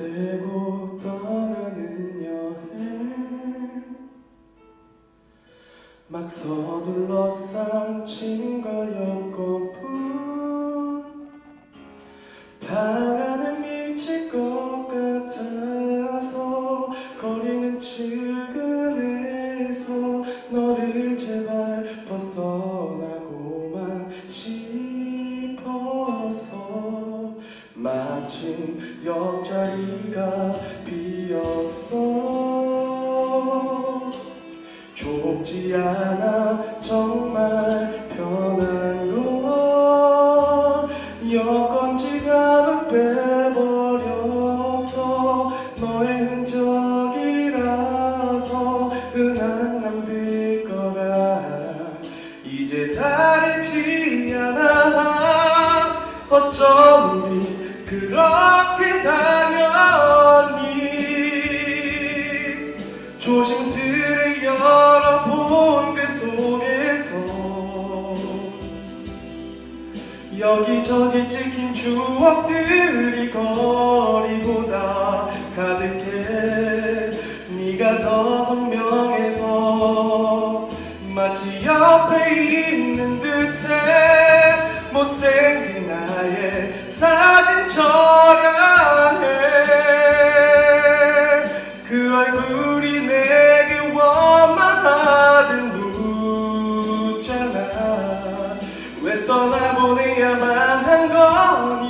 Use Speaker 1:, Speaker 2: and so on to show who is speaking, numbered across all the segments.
Speaker 1: 떼고 떠나는 여행. 막 서둘러 거였거뿐. 방 안에 미칠 것 같아서 거리는 측은해서 너를 제발 벗어 마침 옆자리가 비었어. 좁지 않아 정말 편한 건 여권 지갑은 빼버려서 너의 흔적이라서 흔한 남들 거라. 이제 다르지 않아. 어쩜 그렇게 당연히 조심스레 열어본 그 속에서 여기저기 찍힌 추억들이 거리보다 가득해. 네가 더 선명해서 마치 옆에 있는 듯 보내야만 한 거니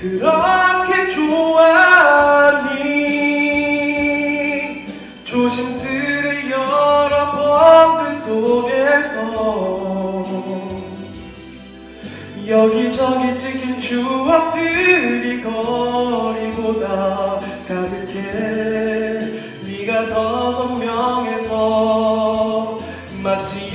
Speaker 1: 그렇게 좋아하니 조심스레 여러 번 그 속에서 여기저기 찍힌 추억들이 거리보다 가득해. 네가 더 선명해서 마치